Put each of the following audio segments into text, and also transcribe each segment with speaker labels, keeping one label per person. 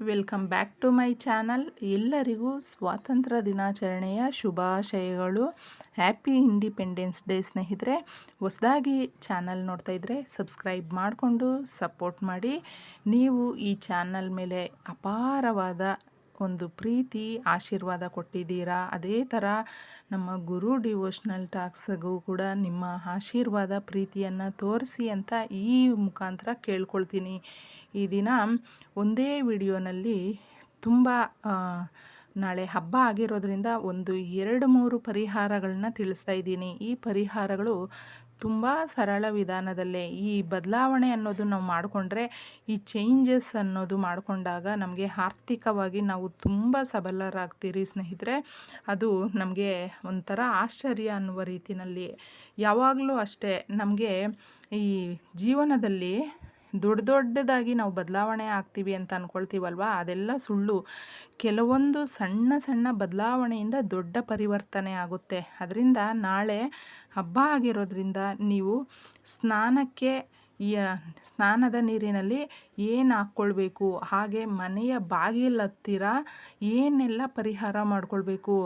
Speaker 1: Welcome back to my channel. ಎಲ್ಲರಿಗೂ ಸ್ವಾತಂತ್ರ್ಯ ದಿನಾಚರಣೆಯ ಶುಭಾಶಯಗಳು. ಹ್ಯಾಪಿ ಇಂಡಿಪೆಂಡೆನ್ಸ್ ಡೇ ಸ್ನೇಹಿತರೆ, ಹೊಸದಾಗಿ ಚಾನಲ್ ನೋಡ್ತಾ ಇದ್ದರೆ ಸಬ್ಸ್ಕ್ರೈಬ್ ಮಾಡಿಕೊಂಡು ಸಪೋರ್ಟ್ ಮಾಡಿ. ನೀವು ಈ ಚಾನಲ್ ಮೇಲೆ ಅಪಾರವಾದ ಒಂದು ಪ್ರೀತಿ, ಆಶೀರ್ವಾದ ಕೊಟ್ಟಿದ್ದೀರಾ? ಅದೇ ಥರ ನಮ್ಮ ಗುರು ಡಿವೋಷ್ನಲ್ ಟಾಕ್ಸ್ಗೂ ಕೂಡ ನಿಮ್ಮ ಆಶೀರ್ವಾದ ಪ್ರೀತಿಯನ್ನು ತೋರಿಸಿ ಅಂತ ಈ ಮುಖಾಂತರ ಕೇಳ್ಕೊಳ್ತೀನಿ. ಈ ದಿನ ಒಂದೇ ವಿಡಿಯೋನಲ್ಲಿ ತುಂಬ ನಾಳೆ ಹಬ್ಬ ಆಗಿರೋದ್ರಿಂದ ಒಂದು ಎರಡು ಮೂರು ಪರಿಹಾರಗಳನ್ನ ತಿಳಿಸ್ತಾ ಇದ್ದೀನಿ. ಈ ಪರಿಹಾರಗಳು ತುಂಬ ಸರಳ ವಿಧಾನದಲ್ಲೇ ಈ ಬದಲಾವಣೆ ಅನ್ನೋದು ನಾವು ಮಾಡಿಕೊಂಡ್ರೆ, ಈ ಚೇಂಜಸ್ ಅನ್ನೋದು ಮಾಡಿಕೊಂಡಾಗ ನಮಗೆ ಆರ್ಥಿಕವಾಗಿ ನಾವು ತುಂಬ ಸಬಲರಾಗ್ತೀರಿ ಸ್ನೇಹಿತರೆ. ಅದು ನಮಗೆ ಒಂಥರ ಆಶ್ಚರ್ಯ ಅನ್ನುವ ರೀತಿಯಲ್ಲಿ ಯಾವಾಗಲೂ ಅಷ್ಟೇ ನಮಗೆ ಈ ಜೀವನದಲ್ಲಿ ದೊಡ್ಡ ದೊಡ್ಡದಾಗಿ ನಾವು ಬದಲಾವಣೆ ಆಗ್ತೀವಿ ಅಂತ ಅಂದ್ಕೊಳ್ತೀವಲ್ವ ಅದೆಲ್ಲ ಸುಳ್ಳು. ಕೆಲವೊಂದು ಸಣ್ಣ ಸಣ್ಣ ಬದಲಾವಣೆಯಿಂದ ದೊಡ್ಡ ಪರಿವರ್ತನೆ ಆಗುತ್ತೆ. ಅದರಿಂದ ನಾಳೆ ಹಬ್ಬ ಆಗಿರೋದ್ರಿಂದ ನೀವು ಸ್ನಾನಕ್ಕೆ ಸ್ನಾನದ ನೀರಿನಲ್ಲಿ ಏನು ಹಾಕ್ಕೊಳ್ಬೇಕು? ಹಾಗೆ ಮನೆಯ ಬಾಗಿಲ ಹತ್ತಿರ ಏನೆಲ್ಲ ಪರಿಹಾರ ಮಾಡಿಕೊಳ್ಬೇಕು?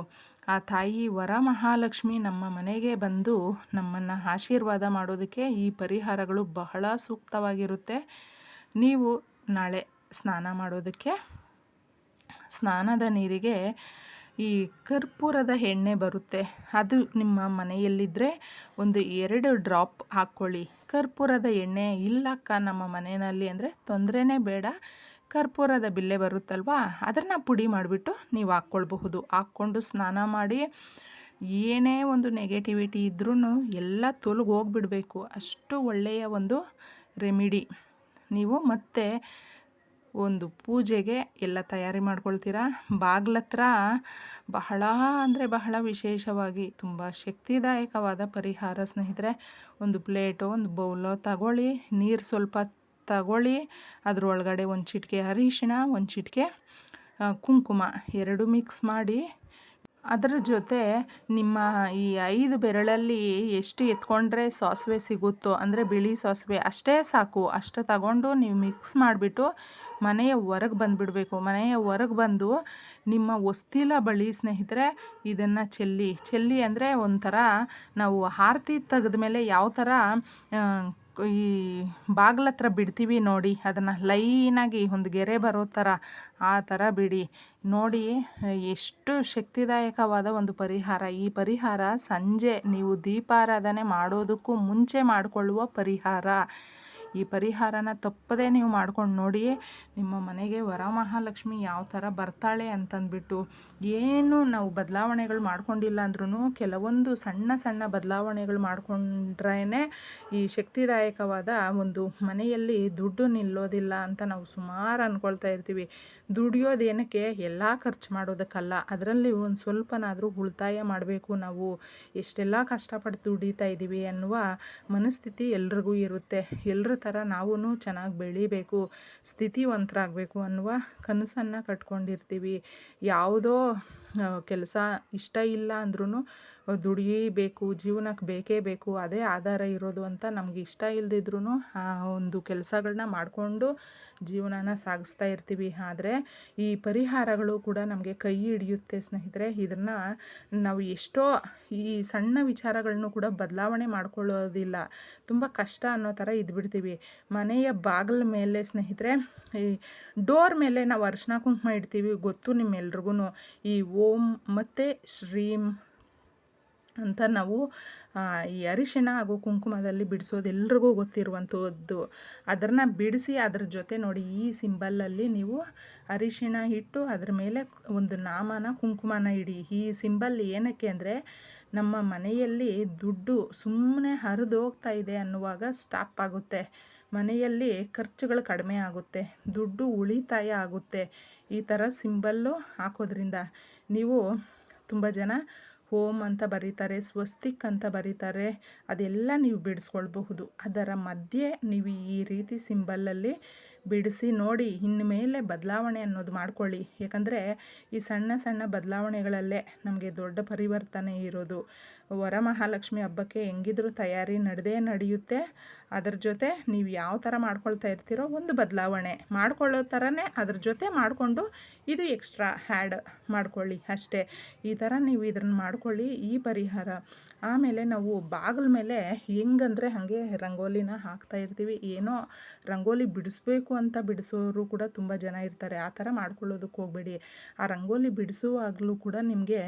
Speaker 1: ಆ ತಾಯಿ ವರಮಹಾಲಕ್ಷ್ಮಿ ನಮ್ಮ ಮನೆಗೆ ಬಂದು ನಮ್ಮನ್ನು ಆಶೀರ್ವಾದ ಮಾಡೋದಕ್ಕೆ ಈ ಪರಿಹಾರಗಳು ಬಹಳ ಸೂಕ್ತವಾಗಿರುತ್ತೆ. ನೀವು ನಾಳೆ ಸ್ನಾನ ಮಾಡೋದಕ್ಕೆ ಸ್ನಾನದ ನೀರಿಗೆ ಈ ಕರ್ಪೂರದ ಎಣ್ಣೆ ಬರುತ್ತೆ. ಅದು ನಿಮ್ಮ ಮನೆಯಲ್ಲಿದ್ದರೆ ಒಂದು ಎರಡು ಡ್ರಾಪ್ ಹಾಕ್ಕೊಳ್ಳಿ. ಕರ್ಪೂರದ ಎಣ್ಣೆ ಇಲ್ಲಕ್ಕ ನಮ್ಮ ಮನೆಯಲ್ಲಿ ಅಂದರೆ ತೊಂದರೆನೇ ಬೇಡ. ಕರ್ಪೂರದ ಬಿಲ್ಲೆ ಬರುತ್ತಲ್ವಾ? ಅದನ್ನು ಪುಡಿ ಮಾಡಿಬಿಟ್ಟು ನೀವು ಹಾಕ್ಕೊಳ್ಬಹುದು. ಹಾಕ್ಕೊಂಡು ಸ್ನಾನ ಮಾಡಿ. ಏನೇ ಒಂದು ನೆಗೆಟಿವಿಟಿ ಇದ್ರೂ ಎಲ್ಲ ತೊಲಗಿ ಹೋಗ್ಬಿಡಬೇಕು. ಅಷ್ಟು ಒಳ್ಳೆಯ ಒಂದು ರೆಮಿಡಿ ನೀವು ಮತ್ತೆ ಒಂದು ಪೂಜೆಗೆ ಎಲ್ಲ ತಯಾರಿ ಮಾಡ್ಕೊಳ್ತೀರಾ? ಬಾಗ್ಲತ್ರ ಬಹಳ ಅಂದರೆ ಬಹಳ ವಿಶೇಷವಾಗಿ ತುಂಬ ಶಕ್ತಿದಾಯಕವಾದ ಪರಿಹಾರ ಸ್ನೇಹಿತರೆ, ಒಂದು ಪ್ಲೇಟು, ಒಂದು ಬೌಲೋ ತಗೊಳ್ಳಿ. ನೀರು ಸ್ವಲ್ಪ ತಗೊಳ್ಳಿ. ಅದರೊಳಗಡೆ ಒಂದು ಚಿಟಿಕೆ ಅರಿಶಿಣ, ಒಂದು ಚಿಟಿಕೆ ಕುಂಕುಮ ಎರಡು ಮಿಕ್ಸ್ ಮಾಡಿ. ಅದರ ಜೊತೆ ನಿಮ್ಮ ಈ ಐದು ಬೆರಳಲ್ಲಿ ಎಷ್ಟು ಎತ್ಕೊಂಡ್ರೆ ಸಾಸಿವೆ ಸಿಗುತ್ತೋ, ಅಂದರೆ ಬಿಳಿ ಸಾಸಿವೆ ಅಷ್ಟೇ ಸಾಕು. ಅಷ್ಟು ತಗೊಂಡು ನೀವು ಮಿಕ್ಸ್ ಮಾಡಿಬಿಟ್ಟು ಮನೆಯ ಹೊರಗೆ ಬಂದುಬಿಡಬೇಕು. ಮನೆಯ ಹೊರಗೆ ಬಂದು ನಿಮ್ಮ ಹೊಸ್ತಿಲ ಬಳಿ ಸ್ನೇಹಿತರೆ, ಇದನ್ನು ಚೆಲ್ಲಿ. ಚೆಲ್ಲಿ ಅಂದರೆ ಒಂಥರ ನಾವು ಆರತಿ ತೆಗೆದ ಮೇಲೆ ಯಾವ ಥರ ಈ ಬಾಗ್ಲ ಹತ್ರ ಬಿಡ್ತೀವಿ ನೋಡಿ, ಅದನ್ನು ಲೈನಾಗಿ ಒಂದು ಗೆರೆ ಬರೋ ಥರ ಆ ಥರ ಬಿಡಿ. ನೋಡಿ, ಎಷ್ಟು ಶಕ್ತಿದಾಯಕವಾದ ಒಂದು ಪರಿಹಾರ. ಈ ಪರಿಹಾರ ಸಂಜೆ ನೀವು ದೀಪಾರಾಧನೆ ಮಾಡೋದಕ್ಕೂ ಮುಂಚೆ ಮಾಡಿಕೊಳ್ಳುವ ಪರಿಹಾರ. ಈ ಪರಿಹಾರನ ತಪ್ಪದೇ ನೀವು ಮಾಡ್ಕೊಂಡು ನೋಡಿ ನಿಮ್ಮ ಮನೆಗೆ ವರಮಹಾಲಕ್ಷ್ಮಿ ಯಾವ ಥರ ಬರ್ತಾಳೆ ಅಂತಂದ್ಬಿಟ್ಟು ಏನು ನಾವು ಬದಲಾವಣೆಗಳು ಮಾಡ್ಕೊಂಡಿಲ್ಲ ಅಂದ್ರೂ ಕೆಲವೊಂದು ಸಣ್ಣ ಸಣ್ಣ ಬದಲಾವಣೆಗಳು ಮಾಡಿಕೊಂಡ್ರೇ ಈ ಶಕ್ತಿದಾಯಕವಾದ ಒಂದು ಮನೆಯಲ್ಲಿ ದುಡ್ಡು ನಿಲ್ಲೋದಿಲ್ಲ ಅಂತ ನಾವು ಸುಮಾರು ಅಂದ್ಕೊಳ್ತಾ ಇರ್ತೀವಿ. ದುಡಿಯೋದೇನಕ್ಕೆ ಎಲ್ಲ ಖರ್ಚು ಮಾಡೋದಕ್ಕಲ್ಲ. ಅದರಲ್ಲಿ ಒಂದು ಸ್ವಲ್ಪನಾದರೂ ಉಳಿತಾಯ ಮಾಡಬೇಕು ನಾವು. ಎಷ್ಟೆಲ್ಲ ಕಷ್ಟಪಟ್ಟು ದುಡಿತಾ ಇದ್ದೀವಿ ಅನ್ನುವ ಮನಸ್ಥಿತಿ ಎಲ್ರಿಗೂ ಇರುತ್ತೆ. ಎಲ್ಲರ ಥರ ನಾವೂ ಚೆನ್ನಾಗಿ ಬೆಳಿಬೇಕು ಸ್ಥಿತಿವಂತರಾಗಬೇಕು ಅನ್ನುವ ಕನಸನ್ನು ಕಟ್ಕೊಂಡಿರ್ತೀವಿ. ಯಾವುದೋ ಕೆಲಸ ಇಷ್ಟ ಇಲ್ಲ ಅಂದ್ರೂ ದುಡಿಯಬೇಕು ಜೀವನಕ್ಕೆ ಬೇಕೇ ಬೇಕು, ಅದೇ ಆಧಾರ ಇರೋದು ಅಂತ ನಮ್ಗೆ ಇಷ್ಟ ಇಲ್ಲದಿದ್ರೂ ಆ ಒಂದು ಕೆಲಸಗಳನ್ನ ಮಾಡಿಕೊಂಡು ಜೀವನನ ಸಾಗಿಸ್ತಾ ಇರ್ತೀವಿ. ಆದರೆ ಈ ಪರಿಹಾರಗಳು ಕೂಡ ನಮಗೆ ಕೈ ಹಿಡಿಯುತ್ತೆ ಸ್ನೇಹಿತರೆ. ಇದನ್ನು ನಾವು ಎಷ್ಟೋ ಈ ಸಣ್ಣ ವಿಚಾರಗಳನ್ನು ಕೂಡ ಬದಲಾವಣೆ ಮಾಡ್ಕೊಳ್ಳೋದಿಲ್ಲ. ತುಂಬ ಕಷ್ಟ ಅನ್ನೋ ಥರ ಇದ್ಬಿಡ್ತೀವಿ. ಮನೆಯ ಬಾಗಿಲ ಮೇಲೆ ಸ್ನೇಹಿತರೆ, ಈ ಡೋರ್ ಮೇಲೆ ನಾವು ಅರ್ಶಿನ ಕುಂಕುಮ ಇಡ್ತೀವಿ ಗೊತ್ತು ನಿಮ್ಮೆಲ್ರಿಗೂ ಈ ಓಂ ಮತ್ತು ಶ್ರೀಂ ಅಂತ ನಾವು ಈ ಅರಿಶಿಣ ಹಾಗೂ ಕುಂಕುಮದಲ್ಲಿ ಬಿಡಿಸೋದು ಎಲ್ರಿಗೂ ಗೊತ್ತಿರುವಂಥದ್ದು ಅದನ್ನು ಬಿಡಿಸಿ ಅದ್ರ ಜೊತೆ ನೋಡಿ, ಈ ಸಿಂಬಲಲ್ಲಿ ನೀವು ಅರಿಶಿಣ ಇಟ್ಟು ಅದ್ರ ಮೇಲೆ ಒಂದು ನಾಮನ, ಕುಂಕುಮನ ಇಡಿ. ಈ ಸಿಂಬಲ್ ಏನಕ್ಕೆ ಅಂದರೆ, ನಮ್ಮ ಮನೆಯಲ್ಲಿ ದುಡ್ಡು ಸುಮ್ಮನೆ ಹರಿದೋಗ್ತಾ ಇದೆ ಅನ್ನುವಾಗ ಸ್ಟಾಪ್ ಆಗುತ್ತೆ. ಮನೆಯಲ್ಲಿ ಖರ್ಚುಗಳು ಕಡಿಮೆ ಆಗುತ್ತೆ. ದುಡ್ಡು ಉಳಿತಾಯ ಆಗುತ್ತೆ. ಈ ಥರ ಸಿಂಬಲ್ಲು ಹಾಕೋದ್ರಿಂದ ನೀವು ತುಂಬ ಜನ ಹೋಮ್ ಅಂತ ಬರೀತಾರೆ, ಸ್ವಸ್ತಿಕ್ ಅಂತ ಬರೀತಾರೆ, ಅದೆಲ್ಲ ನೀವು ಬಿಡಿಸ್ಕೊಳ್ಬಹುದು. ಅದರ ಮಧ್ಯೆ ನೀವು ಈ ರೀತಿ ಸಿಂಬಲ್ಲಲ್ಲಿ ಬಿಡಿಸಿ ನೋಡಿ ಇನ್ನು ಮೇಲೆ ಬದಲಾವಣೆ ಅನ್ನೋದು ಮಾಡ್ಕೊಳ್ಳಿ. ಯಾಕಂದರೆ, ಈ ಸಣ್ಣ ಸಣ್ಣ ಬದಲಾವಣೆಗಳಲ್ಲೇ ನಮಗೆ ದೊಡ್ಡ ಪರಿವರ್ತನೆ ಇರೋದು. ವರಮಹಾಲಕ್ಷ್ಮಿ ಹಬ್ಬಕ್ಕೆ ಹೆಂಗಿದ್ರೂ ತಯಾರಿ ನಡೆದೇ ನಡೆಯುತ್ತೆ. ಅದರ ಜೊತೆ ನೀವು ಯಾವ ಥರ ಮಾಡ್ಕೊಳ್ತಾ ಇರ್ತೀರೋ ಒಂದು ಬದಲಾವಣೆ. ಮಾಡ್ಕೊಳ್ಳೋ ಥರನೇ ಅದ್ರ ಜೊತೆ ಮಾಡಿಕೊಂಡು ಇದು ಎಕ್ಸ್ಟ್ರಾ ಹ್ಯಾಡ್ ಮಾಡ್ಕೊಳ್ಳಿ ಅಷ್ಟೇ. ಈ ಥರ ನೀವು ಇದನ್ನು ಮಾಡ್ಕೊಳ್ಳಿ ಈ ಪರಿಹಾರ. ಆಮೇಲೆ ನಾವು ಬಾಗಿಲ ಮೇಲೆ ಹೆಂಗಂದರೆ ಹಾಗೆ ರಂಗೋಲಿನ ಹಾಕ್ತಾ ಇರ್ತೀವಿ. ಏನೋ ರಂಗೋಲಿ ಬಿಡಿಸ್ಬೇಕು ಅಂತ ಬಿಡಿಸೋರು ಕೂಡ ತುಂಬ ಜನ ಇರ್ತಾರೆ. ಆ ಥರ ಮಾಡ್ಕೊಳ್ಳೋದಕ್ಕೆ ಹೋಗಬೇಡಿ. ಆ ರಂಗೋಲಿ ಬಿಡಿಸುವಾಗಲೂ ಕೂಡ ನಿಮಗೆ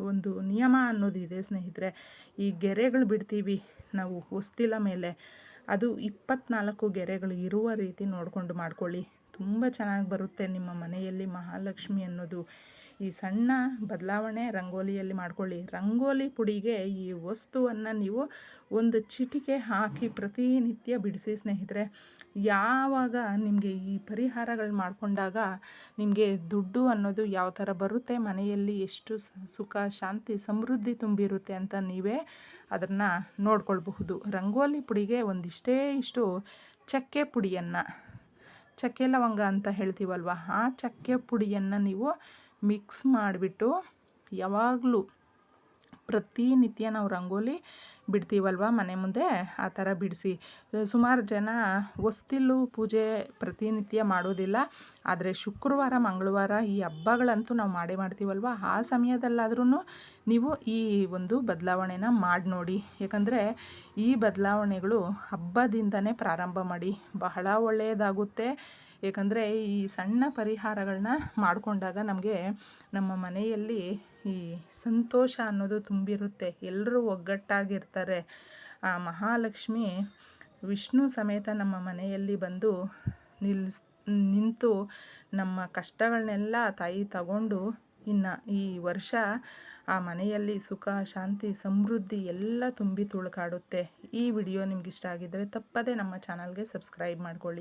Speaker 1: ಒಂದು ನಿಯಮ ಅನ್ನೋದಿದೆ ಸ್ನೇಹಿತರೆ. ಈ ಗೆರೆಗಳು ಬಿಡ್ತೀವಿ ನಾವು ಹೊಸ್ತಿಲ ಮೇಲೆ. ಅದು ಇಪ್ಪತ್ನಾಲ್ಕು ಗೆರೆಗಳು ಇರುವ ರೀತಿ ನೋಡಿಕೊಂಡು ಮಾಡ್ಕೊಳ್ಳಿ. ತುಂಬ ಚೆನ್ನಾಗಿ ಬರುತ್ತೆ ನಿಮ್ಮ ಮನೆಯಲ್ಲಿ ಮಹಾಲಕ್ಷ್ಮಿ ಅನ್ನೋದು. ಈ ಸಣ್ಣ ಬದಲಾವಣೆ ರಂಗೋಲಿಯಲ್ಲಿ ಮಾಡ್ಕೊಳ್ಳಿ. ರಂಗೋಲಿ ಪುಡಿಗೆ ಈ ವಸ್ತುವನ್ನು ನೀವು ಒಂದು ಚಿಟಿಕೆ ಹಾಕಿ ಪ್ರತಿನಿತ್ಯ ಬಿಡಿಸಿ ಸ್ನೇಹಿತರೆ. ಯಾವಾಗ ನಿಮಗೆ ಈ ಪರಿಹಾರಗಳು ಮಾಡಿಕೊಂಡಾಗ ನಿಮಗೆ ದುಡ್ಡು ಅನ್ನೋದು ಯಾವ ಥರ ಬರುತ್ತೆ, ಮನೆಯಲ್ಲಿ ಎಷ್ಟು ಸುಖ, ಶಾಂತಿ, ಸಮೃದ್ಧಿ ತುಂಬಿರುತ್ತೆ ಅಂತ ನೀವೇ ಅದನ್ನು ನೋಡ್ಕೊಳ್ಬಹುದು. ರಂಗೋಲಿ ಪುಡಿಗೆ ಒಂದಿಷ್ಟೇ ಇಷ್ಟು ಚಕ್ಕೆ ಪುಡಿಯನ್ನು, ಚಕ್ಕೆ ಲವಂಗ ಅಂತ ಹೇಳ್ತೀವಲ್ವ? ಆ ಚಕ್ಕೆ ಪುಡಿಯನ್ನು ನೀವು ಮಿಕ್ಸ್ ಮಾಡಿಬಿಟ್ಟು ಯಾವಾಗಲೂ ಪ್ರತಿನಿತ್ಯ ನಾವು ರಂಗೋಲಿ ಬಿಡ್ತೀವಲ್ವ ಮನೆ ಮುಂದೆ? ಆ ಥರ ಬಿಡಿಸಿ. ಸುಮಾರು ಜನ ಹೊಸ್ತಿಲು ಪೂಜೆ ಪ್ರತಿನಿತ್ಯ ಮಾಡೋದಿಲ್ಲ. ಆದರೆ ಶುಕ್ರವಾರ, ಮಂಗಳವಾರ ಈ ಹಬ್ಬಗಳಂತೂ ನಾವು ಮಾಡೇ ಮಾಡ್ತೀವಲ್ವ? ಆ ಸಮಯದಲ್ಲಾದ್ರೂ ನೀವು ಈ ಒಂದು ಬದಲಾವಣೆನ ಮಾಡಿ ನೋಡಿ. ಯಾಕಂದರೆ ಈ ಬದಲಾವಣೆಗಳು ಹಬ್ಬದಿಂದನೇ ಪ್ರಾರಂಭ ಮಾಡಿ. ಬಹಳ ಒಳ್ಳೆಯದಾಗುತ್ತೆ ಏಕೆಂದರೆ ಈ ಸಣ್ಣ ಪರಿಹಾರಗಳನ್ನ ಮಾಡಿಕೊಂಡಾಗ ನಮಗೆ ನಮ್ಮ ಮನೆಯಲ್ಲಿ ಈ ಸಂತೋಷ ಅನ್ನೋದು ತುಂಬಿರುತ್ತೆ. ಎಲ್ಲರೂ ಒಗ್ಗಟ್ಟಾಗಿರ್ತಾರೆ. ಆ ಮಹಾಲಕ್ಷ್ಮಿ ವಿಷ್ಣು ಸಮೇತ ನಮ್ಮ ಮನೆಯಲ್ಲಿ ಬಂದು ನಿಲ್ಲಿಸ್ ನಿಂತು ನಮ್ಮ ಕಷ್ಟಗಳನ್ನೆಲ್ಲ ತಾಯಿ ತಗೊಂಡು ಇನ್ನು ಈ ವರ್ಷ ಆ ಮನೆಯಲ್ಲಿ ಸುಖ, ಶಾಂತಿ, ಸಮೃದ್ಧಿ ಎಲ್ಲ ತುಂಬಿ ತುಳುಕಾಡುತ್ತೆ. ಈ ವಿಡಿಯೋ ನಿಮ್ಗೆ ಇಷ್ಟ ಆಗಿದ್ದರೆ ತಪ್ಪದೇ ನಮ್ಮ ಚಾನಲ್ಗೆ ಸಬ್ಸ್ಕ್ರೈಬ್ ಮಾಡ್ಕೊಳ್ಳಿ.